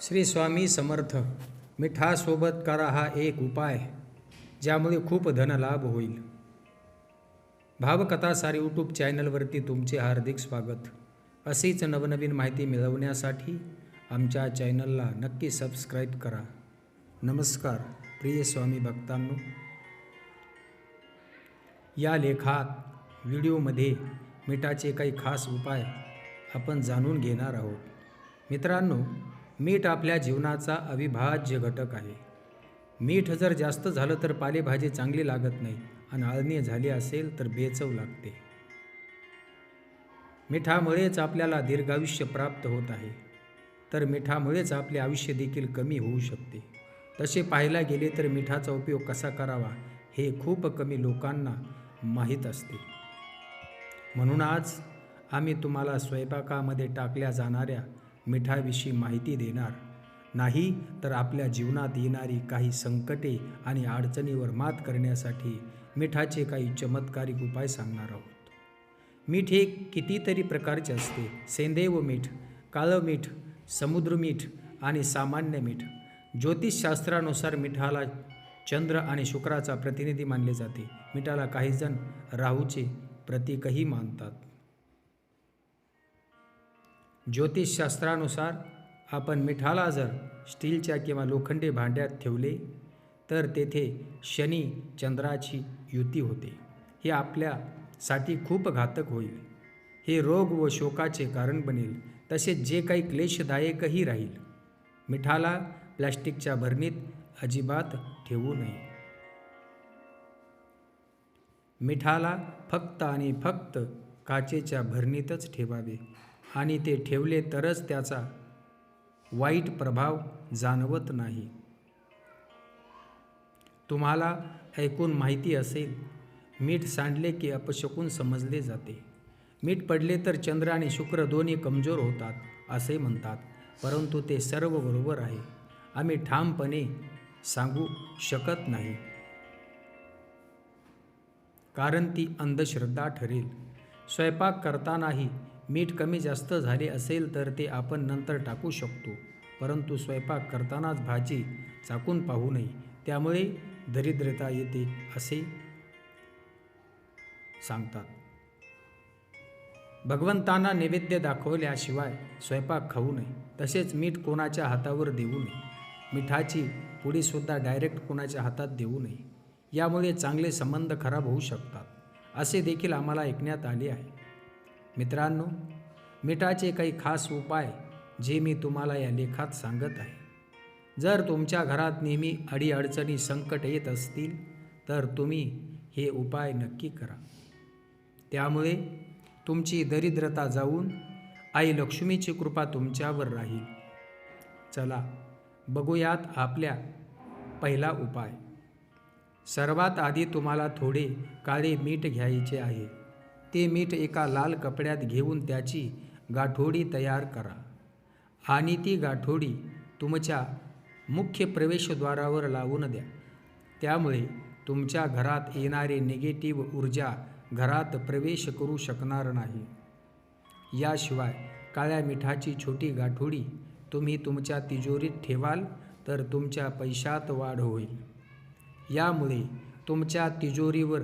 श्री स्वामी समर्थ मिठासोबत करा हा एक उपाय ज्यामुळे खूप धनलाभ होईल. भावकथा सारे यूट्यूब चॅनलवरती तुमचे हार्दिक स्वागत. अशीच नवनवीन माहिती मिळवण्यासाठी आमच्या चॅनलला नक्की सबस्क्राईब करा. नमस्कार प्रिय स्वामी भक्तांनो. या लेखात व्हिडिओमध्ये मिठाचे काही खास उपाय आपण जाणून घेणार आहोत. मित्रांनो मीठ आपल्या जीवनाचा अविभाज्य घटक आहे. मीठ जर जास्त झालं तर पालेभाजी चांगली लागत नाही आणि आळणी झाली असेल तर बेचव लागते. मिठामुळेच आपल्याला दीर्घायुष्य प्राप्त होत आहे. तर मिठामुळेच आपले आयुष्य देखील कमी होऊ शकते. तसे पाहायला गेले तर मिठाचा उपयोग कसा करावा हे खूप कमी लोकांना माहीत असते. म्हणून आज आम्ही तुम्हाला स्वयंपाकामध्ये टाकल्या जाणाऱ्या मिठाविषयी माहिती देणार नाही तर आपल्या जीवनात येणारी काही संकटे आणि अडचणीवर मात करण्यासाठी मिठाचे काही चमत्कारिक उपाय सांगणार आहोत. मीठ हे कितीतरी प्रकारचे असते. सेंदेव मीठ काळं मीठ समुद्र मीठ आणि सामान्य मीठ. ज्योतिषशास्त्रानुसार मिठाला चंद्र आणि शुक्राचा प्रतिनिधी मानले जाते. मिठाला काहीजण राहूचे प्रतीकही मानतात. ज्योतिषशास्त्रानुसार आपण मिठाला जर स्टीलच्या किंवा लोखंडी भांड्यात ठेवले तर तेथे शनी चंद्राची युती होते. हे आपल्यासाठी खूप घातक होईल. हे रोग व शोकाचे कारण बनेल. तसेच जे काही क्लेशदायकही राहील. मिठाला प्लॅस्टिकच्या भरणीत अजिबात ठेवू नये. मिठाला फक्त आणि फक्त काचेच्या भरणीतच ठेवावे. आणि ते ठेवले तरच त्याचा वाईट प्रभाव जाणवत नाही. तुम्हाला ऐकून माहिती असेल मीठ सांडले की अपशकून समजले जाते. मीठ पडले तर चंद्र आणि शुक्र दोन्ही कमजोर होतात असे म्हणतात परंतु ते सर्व बरोबर आहे. आम्ही ठामपणे सांगू शकत नाही. कारण ती अंधश्रद्धा ठरेल. स्वयंपाक करतानाही मीठ कमी जास्त झाले असेल तर ते आपण नंतर टाकू शकतो. परंतु स्वयंपाक करतानाच भाजी चाकून पाहू नये त्यामुळे दरिद्रता येते असे सांगतात. भगवंतांना नैवेद्य दाखवल्याशिवाय स्वयंपाक खाऊ नये तसेच मीठ कोणाच्या हातावर देऊ नये. मिठाची पुडीसुद्धा डायरेक्ट कोणाच्या हातात देऊ नये. यामुळे चांगले संबंध खराब होऊ शकतात असे देखील आम्हाला ऐकण्यात आले आहे. मित्रांनो मिठाचे काही खास उपाय जे मी तुम्हाला या लेखात सांगत आहे. जर तुमच्या घरात नेहमी अडीअडचणी संकट येत असतील तर तुम्ही हे उपाय नक्की करा. त्यामुळे तुमची दरिद्रता जाऊन आई लक्ष्मीची कृपा तुमच्यावर राहील. चला बघूयात आपल्या पहिला उपाय. सर्वात आधी तुम्हाला थोडे काळे मीठ घ्यायचे आहे. ते मीठ एका लाल कपड्यात घेऊन त्याची गाठोडी तयार करा. आणि ती गाठोडी तुमच्या मुख्य प्रवेशद्वारावर लावून द्या. त्यामुळे तुमच्या घरात येणारे निगेटिव्ह ऊर्जा घरात प्रवेश करू शकणार नाही. याशिवाय काळ्या मिठाची छोटी गाठोडी तुम्ही तुमच्या तिजोरीत ठेवाल तर तुमच्या पैशात वाढ होईल. यामुळे तुमच्या तिजोरीवर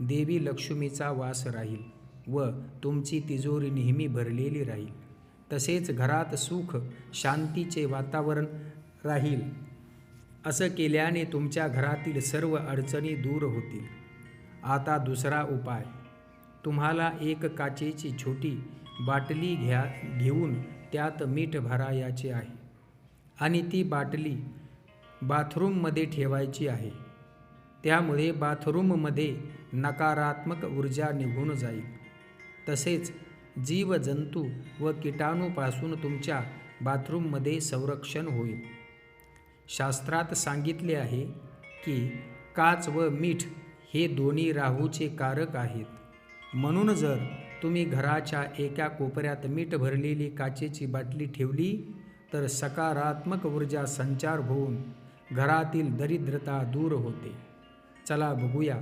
देवी लक्ष्मीचा वास राहील व तुमची तिजोरी नेहमी भरलेली राहील. तसेच घरात सुख शांतीचे वातावरण राहील. असं केल्याने तुमच्या घरातील सर्व अडचणी दूर होतील. आता दुसरा उपाय. तुम्हाला एक काचेची छोटी बाटली घ्या घेऊन त्यात मीठ भरायाचे आहे. आणि ती बाटली बाथरूममध्ये ठेवायची आहे. त्यामुळे बाथरूममध्ये नकारात्मक ऊर्जा निघून जाईल. तसेच जीवजंतू व किटाणूपासून तुमच्या बाथरूममध्ये संरक्षण होईल. शास्त्रात सांगितले आहे की काच व मीठ हे दोन्ही राहूचे कारक आहेत. म्हणून जर तुम्ही घराच्या एका कोपऱ्यात मीठ भरलेली काचेची बाटली ठेवली तर सकारात्मक ऊर्जा संचार होऊन घरातील दरिद्रता दूर होते. चला बघूया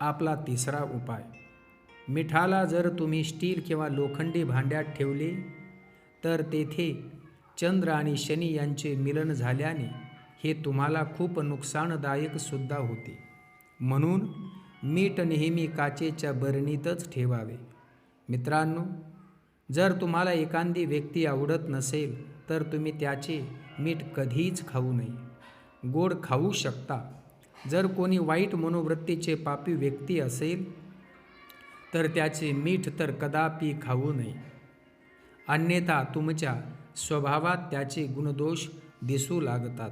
आपला तिसरा उपाय. मिठाला जर तुम्ही स्टील किंवा लोखंडी भांड्यात ठेवले तर तेथे चंद्र आणि शनी यांचे मिलन झाल्याने हे तुम्हाला खूप नुकसानदायक सुद्धा होते. म्हणून मीठ नेहमी काचेच्या बरणीतच ठेवावे. मित्रांनो जर तुम्हाला एखादी व्यक्ती आवडत नसेल तर तुम्ही त्याचे मीठ कधीच खाऊ नये. गोड खाऊ शकता. जर कोणी वाईट मनोवृत्तीचे पापी व्यक्ती असेल तर त्याचे मीठ तर कदापि खाऊ नये. अन्यथा तुमच्या स्वभावात त्याचे गुणदोष दिसू लागतात.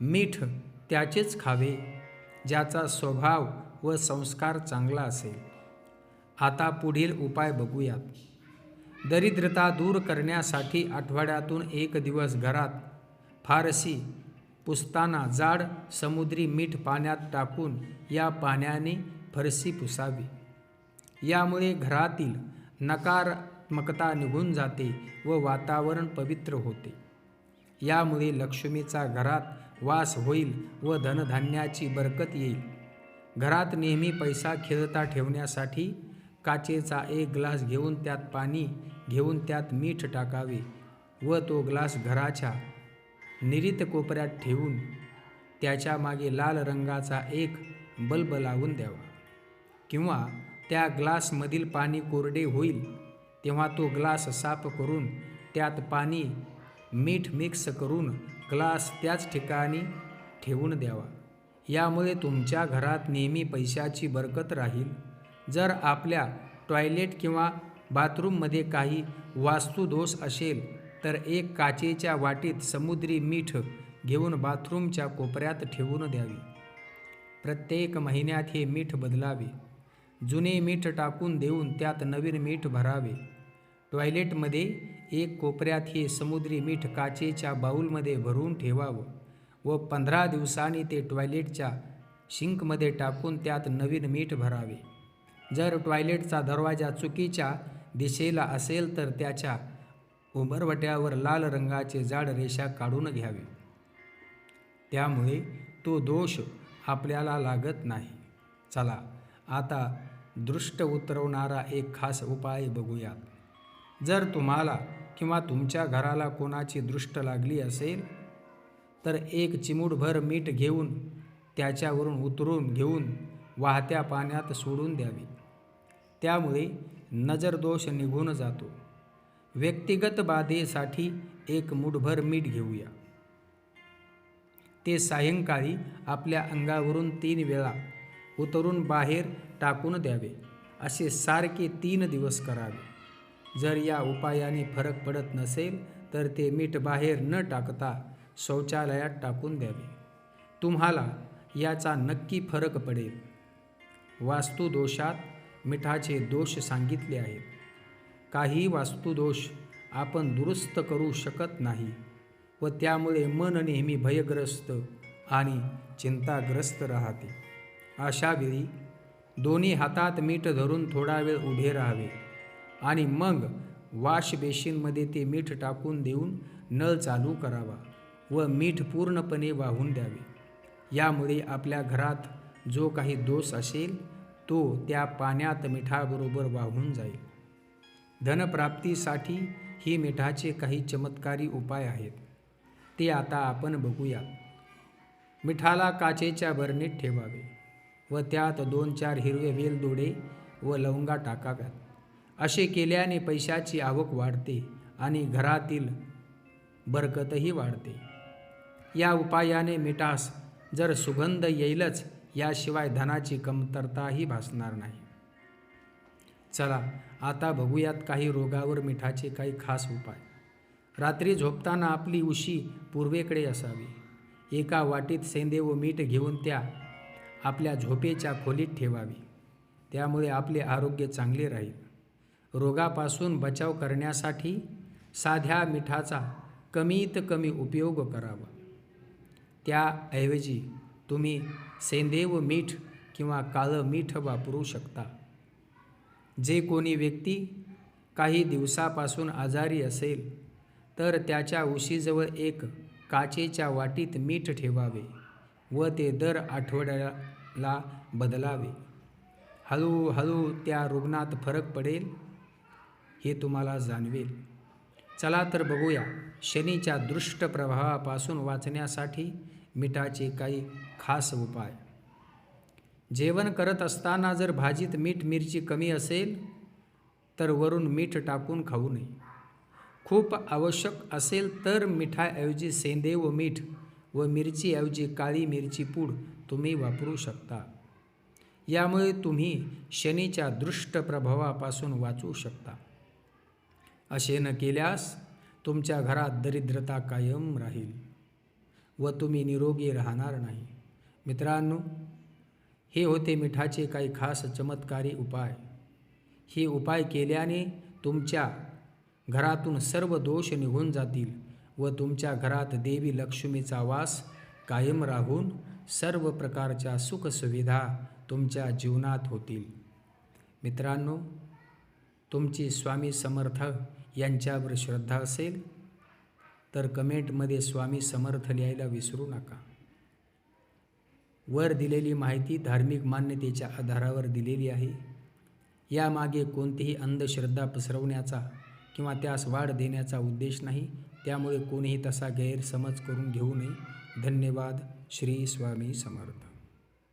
मीठ त्याचेच खावे ज्याचा स्वभाव व संस्कार चांगला असेल. आता पुढील उपाय बघूयात. दरिद्रता दूर करण्यासाठी आठवड्यातून एक दिवस घरात फारसी पुसताना जाड समुद्री मीठ पाण्यात टाकून या पाण्याने फरशी पुसावी. यामुळे घरातील नकारात्मकता निघून जाते व वातावरण पवित्र होते. यामुळे लक्ष्मीचा घरात वास होईल व धनधान्याची बरकत येईल. घरात नेहमी पैसा खेळता ठेवण्यासाठी काचेचा एक ग्लास घेऊन त्यात पाणी घेऊन त्यात मीठ टाकावे व तो ग्लास घराच्या निरीत कोपऱ्यात ठेवून त्याच्यामागे लाल रंगाचा एक बल्ब लावून द्यावा. किंवा त्या ग्लासमधील पाणी कोरडे होईल तेव्हा तो ग्लास साफ करून त्यात पाणी मीठ मिक्स करून ग्लास त्याच ठिकाणी ठेवून द्यावा. यामुळे तुमच्या घरात नेहमी पैशाची बरकत राहील. जर आपल्या टॉयलेट किंवा बाथरूममध्ये काही वास्तुदोष असेल तर एक काचेच्या वाटीत समुद्री मीठ घेऊन बाथरूमच्या कोपऱ्यात ठेवून द्यावी. प्रत्येक महिन्यात हे मीठ बदलावे. जुने मीठ टाकून देऊन त्यात नवीन मीठ भरावे. टॉयलेटमध्ये एक कोपऱ्यात हे समुद्री मीठ काचेच्या बाऊलमध्ये भरून ठेवावं व पंधरा दिवसांनी ते टॉयलेटच्या शिंकमध्ये टाकून त्यात नवीन मीठ भरावे. जर टॉयलेटचा दरवाजा चुकीच्या दिशेला असेल तर त्याच्या उंबरवट्यावर लाल रंगाचे जाड रेषा काढून घ्यावे. त्यामुळे तो दोष आपल्याला लागत नाही. चला आता दृष्ट उतरवणारा एक खास उपाय बघूयात जर तुम्हाला किंवा तुमच्या घराला कोणाची दृष्ट लागली असेल तर एक चिमूटभर मीठ घेऊन त्याच्यावरून उतरून घेऊन वाहत्या पाण्यात सोडून द्यावी. त्यामुळे नजरदोष निघून जातो. व्यक्तिगत बाधेसाठी एक मुठभर मीठ घेऊया. ते सायंकाळी आपल्या अंगावरून तीन वेळा उतरून बाहेर टाकून द्यावे. असे सारखे तीन दिवस करावे. जर या उपायाने फरक पडत नसेल तर ते मीठ बाहेर न टाकता शौचालयात टाकून द्यावे. तुम्हाला याचा नक्की फरक पडेल. वास्तुदोषात मिठाचे दोष सांगितले आहेत. काही वास्तुदोष आपण दुरुस्त करू शकत नाही व त्यामुळे मन नेहमी भयग्रस्त आणि चिंताग्रस्त राहते. अशावेळी दोन्ही हातात मीठ धरून थोडा वेळ उभे राहावे आणि मग वॉश बेसिनमध्ये ते मीठ टाकून देऊन नळ चालू करावा व मीठ पूर्णपणे वाहून द्यावे. यामुळे आपल्या घरात जो काही दोष असेल तो त्या पाण्यात मिठाबरोबर वाहून जाईल. धनप्राप्तीसाठी ही मिठाचे काही चमत्कारी उपाय आहेत. ते आता आपण बघूया. मिठाला काचेच्या बरणीत ठेवावे व त्यात दोन चार हिरवे वेलदोडे व लवंगा टाकाव्यात. असे केल्याने पैशाची आवक वाढते आणि घरातील बरकतही वाढते. या उपायाने मिठास जर सुगंध येईलच याशिवाय धनाची कमतरताही भासणार नाही. चला आता बघूयात काही रोगावर मिठाचे काही खास उपाय. रात्री झोपताना आपली उशी पूर्वेकडे असावी. एका वाटीत सेंदे व मीठ घेऊन त्या आपल्या झोपेच्या खोलीत ठेवावी. त्यामुळे आपले आरोग्य चांगले राहील. रोगापासून बचाव करण्यासाठी साध्या मिठाचा कमीत कमी उपयोग करावा. त्याऐवजी तुम्ही सेंदे व मीठ किंवा काळं मीठ वापरू शकता. जे कोणी व्यक्ती काही दिवसापासून आजारी असेल तर त्याच्या उशीजवळ एक काचेच्या वाटीत मीठ ठेवावे व ते दर आठवड्याला बदलावे. हळूहळू त्या रुग्णात फरक पडेल हे तुम्हाला जाणवेल. चला तर बघूया शनीच्या दृष्ट प्रभावापासून वाचण्यासाठी मिठाचे काही खास उपाय. जेवण करत असताना जर भाजीत मीठ मिरची कमी असेल तर वरून मीठ टाकून खाऊ नये. खूप आवश्यक असेल तर मिठाऐवजी सेंदे व मीठ व मिरचीऐवजी काळी मिरची पूड तुम्ही वापरू शकता. यामुळे तुम्ही शनीच्या दृष्ट प्रभावापासून वाचू शकता. असे न केल्यास तुमच्या घरात दरिद्रता कायम राहील व तुम्ही निरोगी राहणार नाही. मित्रांनो हे होते मिठाचे काही खास चमत्कारी उपाय. हे उपाय केल्याने तुमच्या घरातून सर्व दोष निघून जातील व तुमच्या घरात देवी लक्ष्मीचा वास कायम राहून सर्व प्रकारच्या सुखसुविधा तुमच्या जीवनात होतील. मित्रांनो तुमची स्वामी समर्थ यांच्यावर श्रद्धा असेल तर कमेंटमध्ये स्वामी समर्थ लिहायला विसरू नका. वर दिलेली माहिती धार्मिक मान्यतेच्या आधारावर दिलेली आहे. यामागे कोणतीही अंधश्रद्धा पसरवण्याचा किंवा त्यास वाढ देण्याचा उद्देश नाही. त्यामुळे कोणीही तसा गैरसमज करून घेऊ नये. धन्यवाद. श्री स्वामी समर्थ.